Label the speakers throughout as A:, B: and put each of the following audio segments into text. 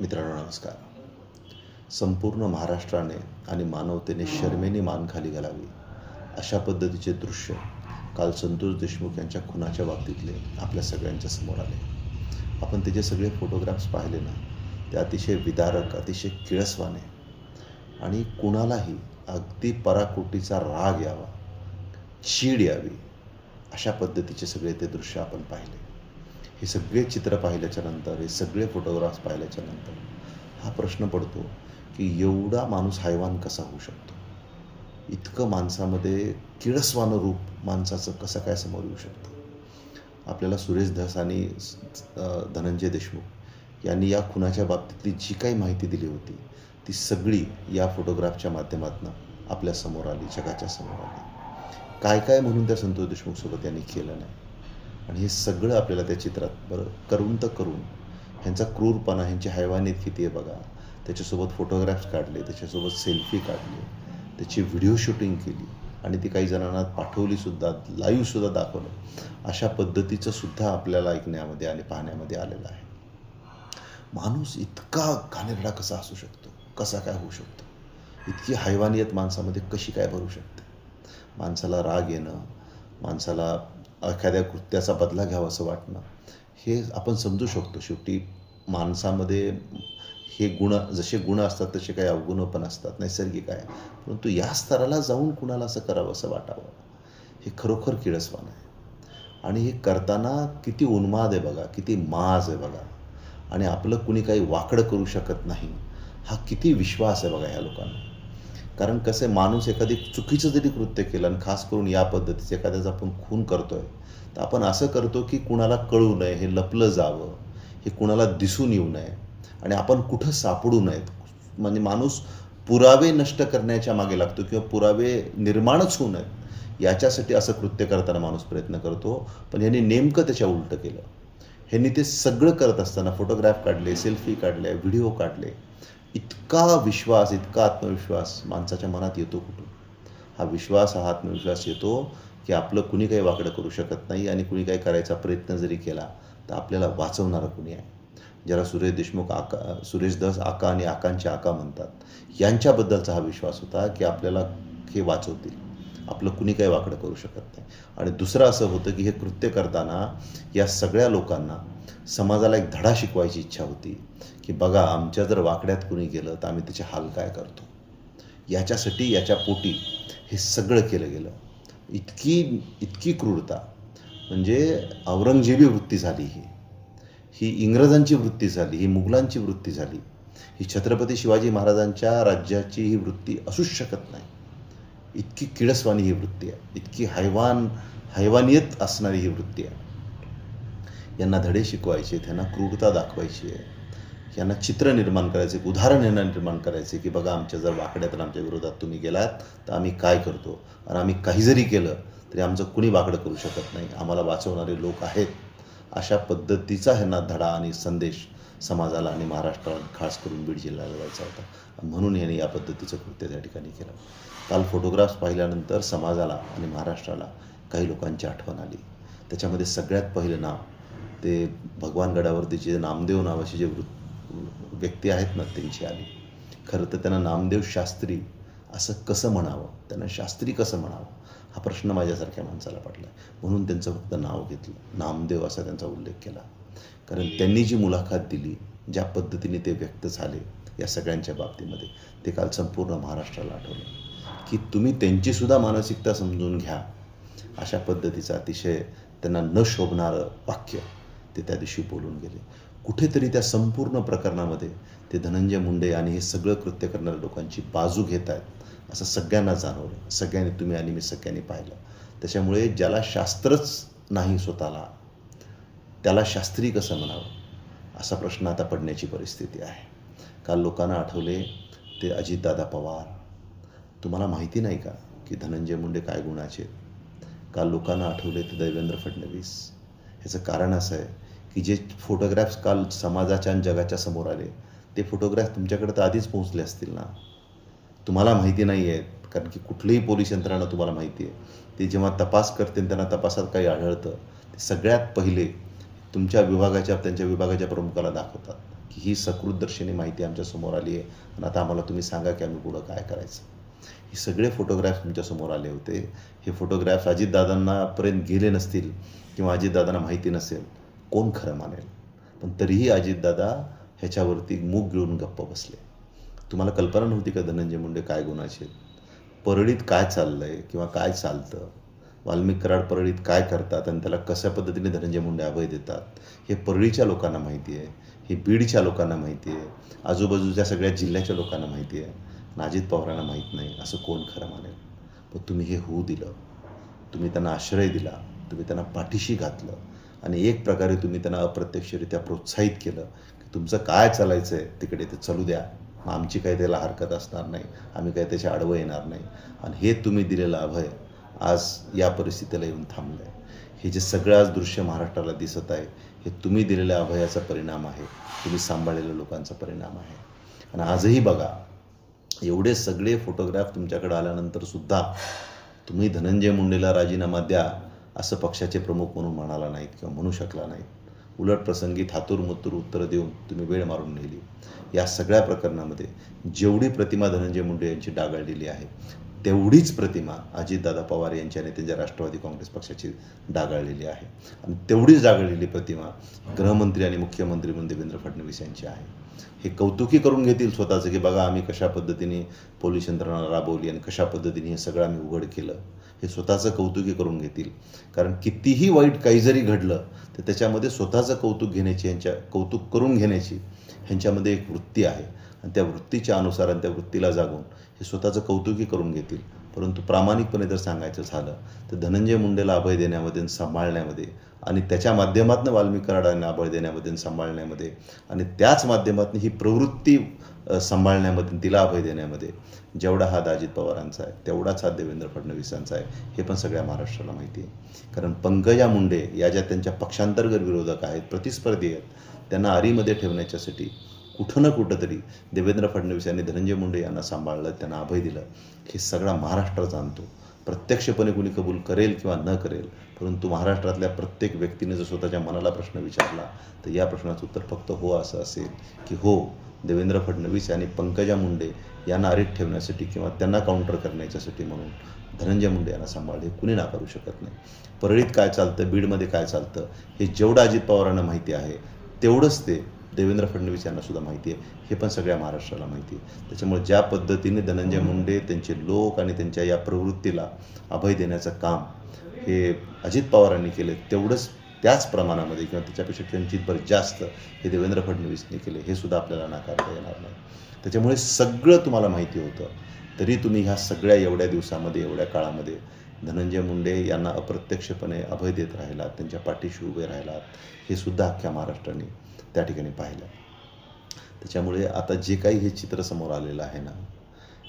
A: मित्रांनो नमस्कार. संपूर्ण महाराष्ट्राने आणि मानवतेने शर्मेने मान खाली घालावी अशा पद्धतीचे दृश्य काल संतोष देशमुख यांच्या खुनाच्या बाबतीतले आपल्या सगळ्यांच्या समोर आले. आपण त्याचे सगळे फोटोग्राफ्स पाहिले ना ते अतिशय विदारक अतिशय किळसवाने आणि कुणालाही अगदी पराकोटीचा राग यावा चीड यावी अशा पद्धतीचे सगळे ते दृश्य आपण पाहिले. हे सगळे चित्र पाहिल्याच्या नंतर हे सगळे फोटोग्राफ्स पाहिल्याच्या नंतर हा प्रश्न पडतो की एवढा माणूस हैवान कसा होऊ शकतो? इतकं माणसामध्ये किळसवानं रूप माणसाचं कसं काय समोर येऊ शकतं? आपल्याला सुरेश धस आणि धनंजय देशमुख यांनी या खुनाच्या बाबतीतली जी काही माहिती दिली होती ती सगळी या फोटोग्राफच्या माध्यमातून आपल्यासमोर आली जगाच्या समोर आली. काय काय म्हणून त्या संतोष देशमुखसोबत यांनी केलं नाही? आणि हे सगळं आपल्याला त्या चित्रात बरं करून तर करून ह्यांचा क्रूरपणा ह्यांची हैवानीत किती आहे बघा. त्याच्यासोबत फोटोग्राफ्स काढले त्याच्यासोबत सेल्फी काढले त्याची व्हिडिओ शूटिंग केली आणि ती काही जणांना पाठवलीसुद्धा लाईव्हसुद्धा दाखवलं. अशा पद्धतीचं सुद्धा आपल्याला ऐकण्यामध्ये आणि पाहण्यामध्ये आलेलं आहे. माणूस इतका घाणेरडा कसा असू शकतो? कसा काय होऊ शकतो? इतकी हैवानियत माणसामध्ये कशी काय भरू शकते? माणसाला राग येणं माणसाला एखाद्या कृत्याचा बदला घ्यावा असं वाटणं हे आपण समजू शकतो. शेवटी माणसामध्ये हे गुण जसे गुण असतात तसे काही अवगुण पण असतात नैसर्गिक आहे. परंतु या स्तराला जाऊन कुणाला असं करावं असं वाटावं? हे खरोखर किळसवान आहे. आणि हे करताना किती उन्माद आहे बघा किती माज आहे बघा. आणि आपलं कुणी काही वाकडं करू शकत नाही हा किती विश्वास आहे बघा ह्या लोकांना. कारण कसं आहे माणूस एखादी चुकीचं जरी कृत्य केलं आणि खास करून या पद्धतीचं एखाद्याचा आपण खून करतोय तर आपण असं करतो की कुणाला कळू नये हे लपलं जावं हे कुणाला दिसून येऊ नये आणि आपण कुठं सापडू नयेत. म्हणजे माणूस पुरावे नष्ट करण्याच्या मागे लागतो किंवा पुरावे निर्माणच होऊ नयेत. याच्यासाठी असं कृत्य करताना माणूस प्रयत्न करतो. पण यांनी नेमकं त्याच्या उलटं केलं. ह्यांनी ते सगळं करत असताना फोटोग्राफ काढले सेल्फी काढले व्हिडिओ काढले. इतका विश्वास इतका आत्मविश्वास माणसाच्या मनात येतो कुठून? हा विश्वास हा आत्मविश्वास येतो की आपलं कुणी काही वाकडं करू शकत नाही आणि कुणी काही करायचा प्रयत्न जरी केला तर आपल्याला वाचवणारं कुणी आहे? ज्याला सुरेश देशमुख आका सुरेश दस आका आणि आकांचे आका म्हणतात यांच्याबद्दलचा हा विश्वास होता की आपल्याला हे वाचवतील. आपलं कुणी काही वाकडं करू शकत नाही. आणि दुसरं असं होतं की हे कृत्य करताना या सगळ्या लोकांना समाजाला एक धडा शिकवायची इच्छा होती की बघा आमच्या जर वाकड्यात कुणी गेलं तर आम्ही त्याचे हाल काय करतो? याच्यासाठी याच्या पोटी हे सगळं केलं गेलं. इतकी इतकी क्रूरता. म्हणजे औरंगजेबी वृत्ती झाली ही. ही इंग्रजांची वृत्ती झाली ही मुघलांची वृत्ती झाली. ही छत्रपती शिवाजी महाराजांच्या राज्याची ही वृत्ती असूच शकत नाही. इतकी किळसवाणी ही वृत्ती आहे. इतकी हैवान हैवानियत असणारी ही वृत्ती आहे. यांना धडे शिकवायचे त्यांना क्रूरता दाखवायची आहे. यांना चित्र निर्माण करायचे एक उदाहरण यांना निर्माण करायचे की बघा आमच्या जर वाकड्या तर आमच्या विरोधात तुम्ही गेलात तर आम्ही काय करतो? आणि आम्ही काही जरी केलं तरी आमचं कुणी वाकडं करू शकत नाही. आम्हाला वाचवणारे लोक आहेत. अशा पद्धतीचा ह्यांना धडा आणि संदेश समाजाला आणि महाराष्ट्राला खास करून बीड जिल्ह्याला द्यायचा होता. म्हणून यांनी या पद्धतीचं कृत्य त्या ठिकाणी केलं. काल फोटोग्राफ्स पाहिल्यानंतर समाजाला आणि महाराष्ट्राला काही लोकांची आठवण आली. त्याच्यामध्ये सगळ्यात पहिलं नाव ते भगवान गडावरती जे नामदेव नावाचे जे वृत्त व्यक्ती आहेत ना त्यांची आली खरं तर त्यांना नामदेव शास्त्री असं कसं म्हणावं? त्यांना शास्त्री कसं म्हणावं? हा प्रश्न माझ्यासारख्या माणसाला पडला. म्हणून त्यांचं फक्त नाव घेतलं. नामदेव असा त्यांचा उल्लेख केला. कारण त्यांनी जी मुलाखत दिली ज्या पद्धतीने ते व्यक्त झाले या सगळ्यांच्या बाबतीमध्ये ते काल संपूर्ण महाराष्ट्राला आठवलं. की तुम्ही त्यांचीसुद्धा मानसिकता समजून घ्या. अशा पद्धतीचं अतिशय त्यांना न शोभणारं वाक्य. ते त्या दिवशी बोलून गेले. कुठेतरी त्या संपूर्ण प्रकरणामध्ये ते धनंजय मुंडे आणि हे सगळं कृत्य करणाऱ्या लोकांची बाजू घेत आहेत असं सगळ्यांना जाणवलं. सगळ्यांनी तुम्ही आणि मी सगळ्यांनी पाहिलं. त्याच्यामुळे ज्याला शास्त्रच नाही स्वतःला त्याला शास्त्री कसं म्हणावं? असा प्रश्न आता पडण्याची परिस्थिती आहे. काल लोकांना आठवले ते अजितदादा पवार. तुम्हाला माहिती नाही का की धनंजय मुंडे काय गुणाचे काल लोकांना आठवले ते देवेंद्र फडणवीस. ह्याचं कारण असं आहे की जे फोटोग्राफ्स काल समाजाच्या आणि जगाच्या समोर आले ते फोटोग्राफ तुमच्याकडे तर आधीच पोहोचले असतील ना? तुम्हाला माहिती नाही आहेत कारण की कुठलीही पोलीस यंत्रणा तुम्हाला माहिती आहे. ते जेव्हा तपास करते त्यांना तपासात काही आढळतं. ते सगळ्यात पहिले तुमच्या विभागाच्या त्यांच्या विभागाच्या प्रमुखाला दाखवतात की ही सकृतदर्शनी माहिती आमच्यासमोर आली आहे आणि आता आम्हाला तुम्ही सांगा की आम्ही पुढं काय करायचं. हे सगळे फोटोग्राफ्स तुमच्यासमोर आले होते. हे फोटोग्राफ्स अजितदादांनापर्यंत गेले नसतील किंवा अजितदादांना माहिती नसेल कोण खरं मानेल? पण तरीही अजितदादा ह्याच्यावरती मूग गिळून गप्प बसले. तुम्हाला कल्पना नव्हती का धनंजय मुंडे काय गुणाचे परळीत काय चाललं आहे किंवा काय चालतं? वाल्मिक कराड परळीत काय करतात आणि त्याला कशा पद्धतीने धनंजय मुंडे अभय देतात? हे परळीच्या लोकांना माहिती आहे. हे बीडच्या लोकांना माहिती आहे. आजूबाजूच्या सगळ्या जिल्ह्याच्या लोकांना माहिती आहे. अजित पवारांना माहीत नाही असं कोण खरं मानेल? पण तुम्ही हे होऊ दिलं तुम्ही त्यांना आश्रय दिला तुम्ही त्यांना पाठीशी घातलं आणि एक प्रकारे तुम्ही त्यांना अप्रत्यक्षरित्या प्रोत्साहित केलं की तुमचं काय चालायचं आहे तिकडे ते चालू द्या. मग आमची काही त्याला हरकत असणार नाही आम्ही काही त्याच्या आडवं येणार नाही. आणि हे तुम्ही दिलेलं अभय आज या परिस्थितीला येऊन थांबलं आहे हे जे सगळं आज दृश्य महाराष्ट्राला दिसत आहे हे तुम्ही दिलेल्या अभयाचा परिणाम आहे तुम्ही सांभाळलेल्या लोकांचा परिणाम आहे. आणि आजही बघा एवढे सगळे फोटोग्राफ तुमच्याकडे आल्यानंतर सुद्धा तुम्ही धनंजय मुंडेला राजीनामा द्या असं पक्षाचे प्रमुख म्हणून म्हणाला नाहीत किंवा म्हणू शकला नाहीत. उलट प्रसंगी थातूर मुतूर उत्तरं देऊन तुम्ही वेळ मारून नेली. या सगळ्या प्रकरणामध्ये जेवढी प्रतिमा धनंजय मुंडे यांची डागाळलेली आहे तेवढीच प्रतिमा अजितदादा पवार यांच्या नेत्यांच्या त्यांच्या राष्ट्रवादी काँग्रेस पक्षाची डागाळलेली आहे. आणि तेवढीच डागाळलेली प्रतिमा गृहमंत्री आणि मुख्यमंत्री म्हणून देवेंद्र फडणवीस यांची आहे. हे कौतुकी करून घेतील स्वतःचं की बघा आम्ही कशा पद्धतीने पोलीस यंत्रणा राबवली आणि कशा पद्धतीने हे सगळं आम्ही उघड केलं हे स्वतःचं कौतुकी करून घेतील. कारण कितीही वाईट काही जरी घडलं तर त्याच्यामध्ये स्वतःचं कौतुक घेण्याची यांच्या कौतुक करून घेण्याची ह्यांच्यामध्ये एक वृत्ती आहे. आणि त्या वृत्तीच्या अनुसार आणि त्या वृत्तीला जागून हे स्वतःचं कौतुकी करून घेतील. परंतु प्रामाणिकपणे जर सांगायचं झालं तर धनंजय मुंडेला अभय देण्यामध्ये सांभाळण्यामध्ये आणि त्याच्या माध्यमातून वाल्मिक कराडांना अभय देण्यामध्ये सांभाळण्यामध्ये आणि त्याच माध्यमातून ही प्रवृत्ती सांभाळण्यामध्ये तिला अभय देण्यामध्ये जेवढा हात अजित पवारांचा आहे तेवढाच हात देवेंद्र फडणवीसांचा आहे हे पण सगळ्या महाराष्ट्राला माहिती आहे. कारण पंकजा मुंडे या ज्या त्यांच्या पक्षांतर्गत विरोधक आहेत प्रतिस्पर्धी आहेत त्यांना आरीमध्ये ठेवण्याच्यासाठी कुठं ना कुठं तरी देवेंद्र फडणवीस यांनी धनंजय मुंडे यांना सांभाळलं त्यांना अभय दिलं हे सगळा महाराष्ट्र जाणतो प्रत्यक्षपणे कुणी कबूल करेल किंवा न करेल परंतु महाराष्ट्रातल्या प्रत्येक व्यक्तीने जर स्वतःच्या मनाला प्रश्न विचारला तर या प्रश्नाचं उत्तर फक्त हो असं असेल की हो देवेंद्र फडणवीस आणि पंकजा मुंडे यांना अरेट ठेवण्यासाठी किंवा त्यांना काउंटर करण्याच्यासाठी म्हणून धनंजय मुंडे यांना सांभाळले हे कुणी नाकारू शकत नाही. परळीत काय चालतं बीडमध्ये काय चालतं हे जेवढं अजित पवारांना माहिती आहे तेवढंच ते देवेंद्र फडणवीस यांना सुद्धा माहिती आहे. हे पण सगळ्या महाराष्ट्राला माहिती आहे. त्याच्यामुळे ज्या पद्धतीने धनंजय मुंडे त्यांचे लोक आणि त्यांच्या या प्रवृत्तीला अभय देण्याचं काम हे अजित पवारांनी केले तेवढंच त्याच प्रमाणामध्ये किंवा त्याच्यापेक्षा किंचित बरं जास्त हे देवेंद्र फडणवीसनी केले हे सुद्धा आपल्याला नाकारता येणार नाही. त्याच्यामुळे सगळं तुम्हाला माहिती होतं. तरी तुम्ही ह्या सगळ्या एवढ्या दिवसामध्ये एवढ्या काळामध्ये धनंजय मुंडे यांना अप्रत्यक्षपणे अभय देत राहिलात त्यांच्या पाठीशी उभे राहिलात हे सुद्धा अख्ख्या महाराष्ट्राने त्या ठिकाणी पाहिलं. त्याच्यामुळे आता जे काही हे चित्र समोर आलेलं आहे ना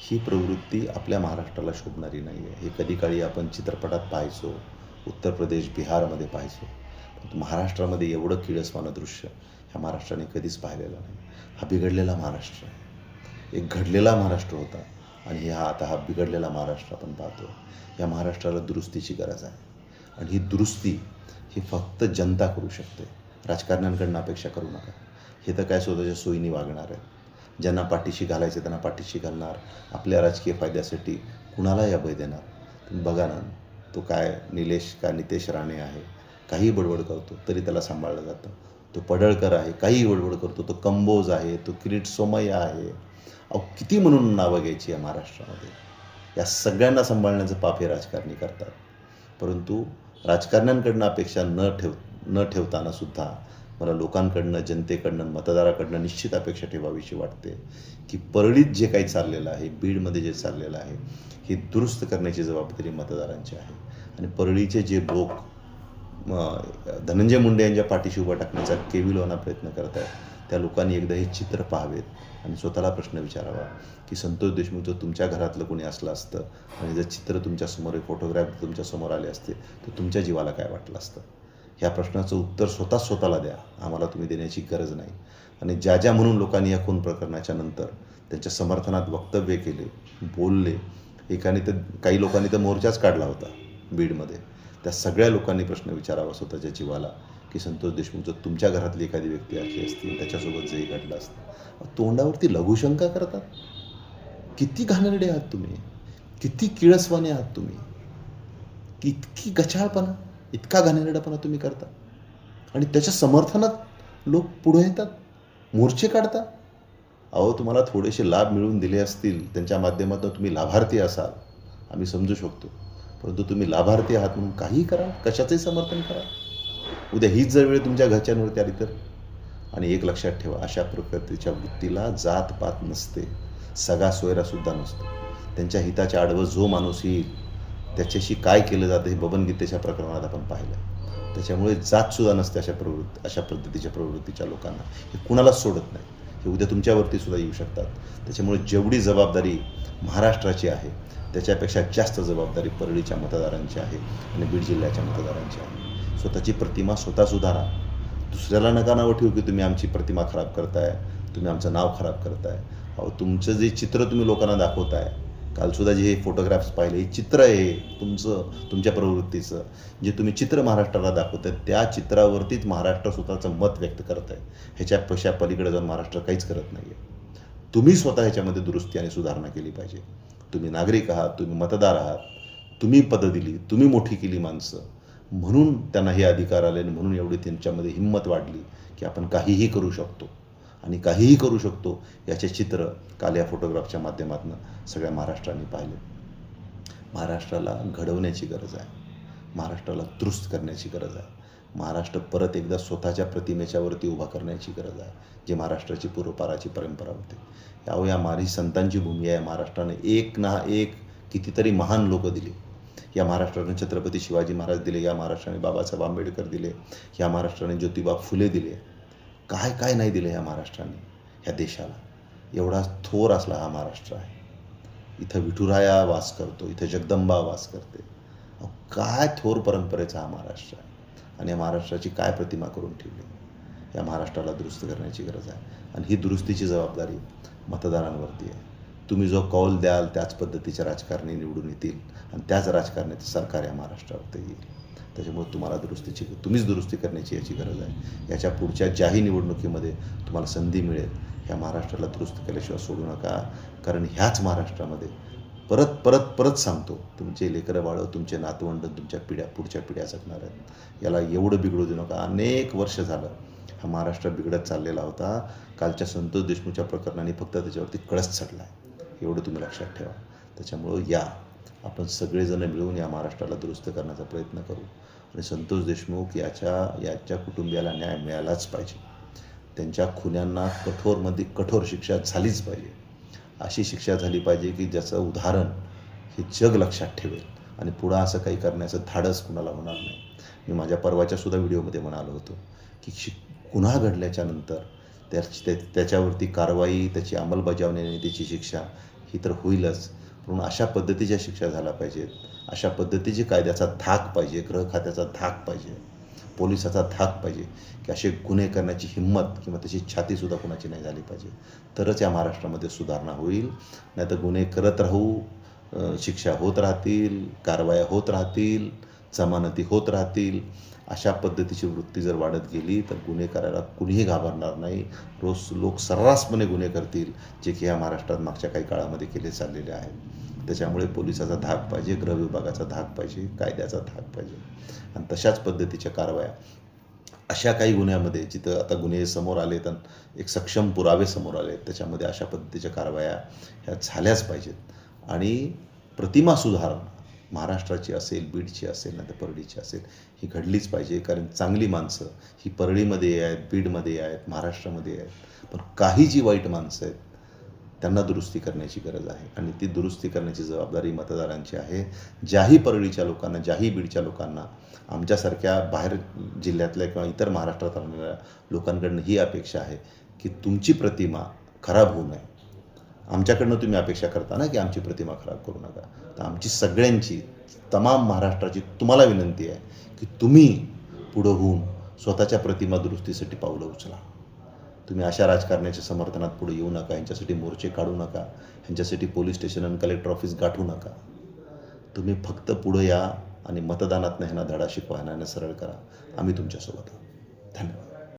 A: ही प्रवृत्ती आपल्या महाराष्ट्राला शोभणारी नाही आहे हे कधी काळी आपण चित्रपटात पाहायचो उत्तर प्रदेश बिहारमध्ये पाहायचो. परंतु महाराष्ट्रामध्ये एवढं किळसवानं दृश्य ह्या महाराष्ट्राने कधीच पाहिलेलं नाही. हा बिघडलेला महाराष्ट्र आहे. एक घडलेला महाराष्ट्र होता आणि हा आता हा बिघडलेला महाराष्ट्र आपण पाहतो या महाराष्ट्राला दुरुस्तीची गरज आहे. आणि ही दुरुस्ती ही फक्त जनता करू शकते. राजकारण्यांकडनं अपेक्षा करू नका. हे तर काय स्वतःच्या सोयीने वागणार आहे ज्यांना पाठीशी घालायचे त्यांना पाठीशी घालणार आपल्या राजकीय फायद्यासाठी कुणालाही अभय देणार. बघा ना तो काय निलेश का नितेश राणे आहे काही बडबड करतो तरी त्याला सांभाळलं जातं. तो पडळकर आहे काही बडबड करतो तो कंबोज आहे तो किरीट सोमय्या आहे. अहो किती म्हणून नावं घ्यायची या महाराष्ट्रामध्ये? या सगळ्यांना सांभाळण्याचं पाप हे राजकारणी करतात. परंतु राजकारण्यांकडनं अपेक्षा न ठेव न ठेवताना सुद्धा मला लोकांकडनं जनतेकडनं मतदाराकडनं निश्चित अपेक्षा ठेवावीशी वाटते की परळीत जे काही चाललेलं आहे बीडमध्ये जे चाललेलं आहे हे दुरुस्त करण्याची जबाबदारी मतदारांची आहे. आणि परळीचे जे लोक धनंजय मुंडे यांच्या पाठीशी उभा टाकण्याचा केविलवाना प्रयत्न करत आहेत त्या लोकांनी एकदा हे चित्र पाहावेत आणि स्वतःला प्रश्न विचारावा की संतोष देशमुख जर तुमच्या घरातलं कोणी असलं असतं आणि जर चित्र तुमच्यासमोर फोटोग्राफ तुमच्यासमोर आले असते तर तुमच्या जीवाला काय वाटलं असतं? ह्या प्रश्नाचं उत्तर स्वतःच स्वतःला द्या. आम्हाला तुम्ही देण्याची गरज नाही. आणि ज्या ज्या म्हणून लोकांनी या खून प्रकरणाच्या नंतर त्यांच्या समर्थनात वक्तव्य केले बोलले एकाने तर काही लोकांनी तर मोर्चाच काढला होता बीडमध्ये. त्या सगळ्या लोकांनी प्रश्न विचारावा स्वतःच्या जीवाला की संतोष देशमुख जर तुमच्या घरातली एखादी व्यक्ती असली असती त्याच्यासोबत जे घडलं असतं. तोंडावरती लघुशंका करतात? किती घाणेरडे आहात तुम्ही? किती किळसवाने आहात तुम्ही? इतकी गचाळपणा? इतका घाणेरडेपणा तुम्ही करता. आणि त्याच्या समर्थनात लोक पुढे येतात मोर्चे काढतात. अहो तुम्हाला थोडेसे लाभ मिळवून दिले असतील त्यांच्या माध्यमातून तुम्ही लाभार्थी असाल आम्ही समजू शकतो. परंतु तुम्ही लाभार्थी आहात म्हणून काहीही करा कशाचंही समर्थन करा. उद्या हीच जर वेळ तुमच्या घरच्यांवरती आली तर. आणि एक लक्षात ठेवा अशा प्रकृतीच्या वृत्तीला जात पात नसते. सगळा सोयरासुद्धा नसतो. त्यांच्या हिताच्या आडवं जो माणूस येईल त्याच्याशी काय केलं जातं हे बबनगीतेच्या प्रकरणात आपण पाहिलं. त्याच्यामुळे जातसुद्धा नसते अशा प्रवृत्ती अशा पद्धतीच्या प्रवृत्तीच्या लोकांना. हे कुणालाच सोडत नाही. हे उद्या तुमच्यावरती सुद्धा येऊ शकतात. त्याच्यामुळे जेवढी जबाबदारी महाराष्ट्राची आहे त्याच्यापेक्षा जास्त जबाबदारी परळीच्या मतदारांची आहे आणि बीड जिल्ह्याच्या मतदारांची आहे. स्वतःची प्रतिमा स्वतः सुधारा. दुसऱ्याला नका नावं ठेवू की तुम्ही आमची प्रतिमा खराब करताय तुम्ही आमचं नाव खराब करताय. अहो तुमचं जे चित्र तुम्ही लोकांना दाखवताय कालसुद्धा जे हे फोटोग्राफ्स पाहिले हे चित्र आहे तुमचं तुमच्या प्रवृत्तीचं. जे तुम्ही चित्र महाराष्ट्राला दाखवताय त्या चित्रावरतीच महाराष्ट्र स्वतःचं मत व्यक्त करत आहे ह्याच्यापेक्षा पलीकडे जाऊन महाराष्ट्र काहीच करत नाही आहे तुम्ही स्वतः ह्याच्यामध्ये दुरुस्ती आणि सुधारणा केली पाहिजे. तुम्ही नागरिक आहात तुम्ही मतदार आहात तुम्ही पदं दिली तुम्ही मोठी केली माणसं. म्हणून त्यांना हे अधिकार आले आणि म्हणून एवढी त्यांच्यामध्ये हिंमत वाढली की आपण काहीही करू शकतो. आणि काहीही करू शकतो याचे चित्र काल या फोटोग्राफच्या माध्यमातून सगळ्या महाराष्ट्राने पाहिले. महाराष्ट्राला घडवण्याची गरज आहे. महाराष्ट्राला दुरुस्त करण्याची गरज आहे. महाराष्ट्र परत एकदा स्वतःच्या प्रतिमेच्यावरती उभा करण्याची गरज आहे जी महाराष्ट्राची पूर्वपाराची परंपरा होती. याव या मारी संतांची भूमी आहे. महाराष्ट्राने एक ना एक कितीतरी महान लोक दिली. या महाराष्ट्राने छत्रपती शिवाजी महाराज दिले या महाराष्ट्राने बाबासाहेब आंबेडकर दिले या महाराष्ट्राने ज्योतिबा फुले दिले. काय काय नाही दिलं या महाराष्ट्राने ह्या देशाला. एवढा थोर असला हा महाराष्ट्र आहे. इथं विठुराया वास करतो इथं जगदंबा वास करते. काय थोर परंपरेचा हा महाराष्ट्र आहे. आणि या महाराष्ट्राची काय प्रतिमा करून ठेवली? या महाराष्ट्राला दुरुस्त करण्याची गरज आहे. आणि ही दुरुस्तीची जबाबदारी मतदारांवरती आहे. तुम्ही जो कौल द्याल त्याच पद्धतीच्या राजकारणी निवडून येतील. आणि त्याच राजकारणाचं सरकार या महाराष्ट्रावरती येईल. त्याच्यामुळे तुम्हाला दुरुस्तीची तुम्हीच दुरुस्ती करण्याची याची गरज आहे. याच्या पुढच्या ज्याही निवडणुकीमध्ये तुम्हाला संधी मिळेल ह्या महाराष्ट्राला दुरुस्त केल्याशिवाय सोडू नका. कारण ह्याच महाराष्ट्रामध्ये परत परत परत सांगतो तुमचे लेकरं बाळं तुमचे नातवंड तुमच्या पिढ्या पुढच्या पिढ्या जगणार आहेत. याला एवढं बिघडू देऊ नका. अनेक वर्ष झालं हा महाराष्ट्र बिघडत चाललेला होता. कालच्या संतोष देशमुखच्या प्रकरणाने फक्त त्याच्यावरती कळस चढला आहे. एवढं तुम्ही लक्षात ठेवा. त्याच्यामुळं या आपण सगळेजण मिळून या महाराष्ट्राला दुरुस्त करण्याचा प्रयत्न करू. आणि संतोष देशमुख याच्या याच्या कुटुंबियाला न्याय मिळालाच पाहिजे. त्यांच्या खुन्यांना कठोरमध्ये कठोर शिक्षा झालीच पाहिजे. अशी शिक्षा झाली पाहिजे की ज्याचं उदाहरण हे जग लक्षात ठेवेल आणि पुढं असं काही करण्याचं धाडस कुणाला होणार नाही. मी माझ्या परवाच्या सुद्धा व्हिडिओमध्ये म्हणालो होतो की शि गुन्हा घडल्याच्या नंतर त्या त्या- त्याच्यावरती कारवाई त्याची अंमलबजावणी आणि त्याची शिक्षा ही तर होईलच. म्हणून अशा पद्धतीच्या शिक्षा झाल्या पाहिजेत. अशा पद्धतीची कायद्याचा धाक पाहिजे गृह खात्याचा धाक पाहिजे पोलिसाचा धाक पाहिजे की असे गुन्हे करण्याची हिंमत किंवा त्याची छातीसुद्धा कुणाची नाही झाली पाहिजे. तरच या महाराष्ट्रामध्ये सुधारणा होईल. नाही तर गुन्हे करत राहू शिक्षा होत राहतील कारवाया होत राहतील. जमानती होत राहतील. अशा पद्धतीची वृत्ती जर वाढत गेली तर गुन्हे करायला कुणीही घाबरणार नाही. रोज लोक सर्रासपणे गुन्हे करतील जे की या महाराष्ट्रात मागच्या काही काळामध्ये केले चाललेले आहेत. त्याच्यामुळे पोलिसाचा धाक पाहिजे गृहविभागाचा धाक पाहिजे कायद्याचा धाक पाहिजे. आणि तशाच पद्धतीच्या कारवाया अशा काही गुन्ह्यामध्ये जिथं आता गुन्हे समोर आले आणि एक सक्षम पुरावे समोर आले त्याच्यामध्ये अशा पद्धतीच्या कारवाया ह्या झाल्याच पाहिजेत. आणि प्रतिमा सुधारणा महाराष्ट्राची असेल बीडची असेल नाही तर परळीची असेल ही घडलीच पाहिजे. कारण चांगली माणसं ही परळीमध्ये आहेत बीडमध्ये आहेत महाराष्ट्रामध्ये आहेत. पण काही जी वाईट माणसं आहेत त्यांना दुरुस्ती करण्याची गरज आहे. आणि ती दुरुस्ती करण्याची जबाबदारी मतदारांची आहे. ज्याही परळीच्या लोकांना ज्याही बीडच्या लोकांना आमच्यासारख्या बाहेर जिल्ह्यातल्या किंवा इतर महाराष्ट्रात राहणाऱ्या लोकांकडनं ही अपेक्षा आहे की तुमची प्रतिमा खराब होऊ नये. आमच्याकडनं तुम्ही अपेक्षा करता ना की आमची प्रतिमा खराब करू नका. तर आमची सगळ्यांची तमाम महाराष्ट्राची तुम्हाला विनंती आहे की तुम्ही पुढं होऊन स्वतःच्या प्रतिमा दुरुस्तीसाठी पावलं उचला. तुम्ही अशा राजकारण्याच्या समर्थनात पुढे येऊ नका यांच्यासाठी मोर्चे काढू नका यांच्यासाठी पोलीस स्टेशन आणि कलेक्टर ऑफिस गाठू नका. तुम्ही फक्त पुढं या आणि मतदानात ह्यांना धडा शिकवा ह्यांना सरळ करा. आम्ही तुमच्यासोबत आहोत. धन्यवाद.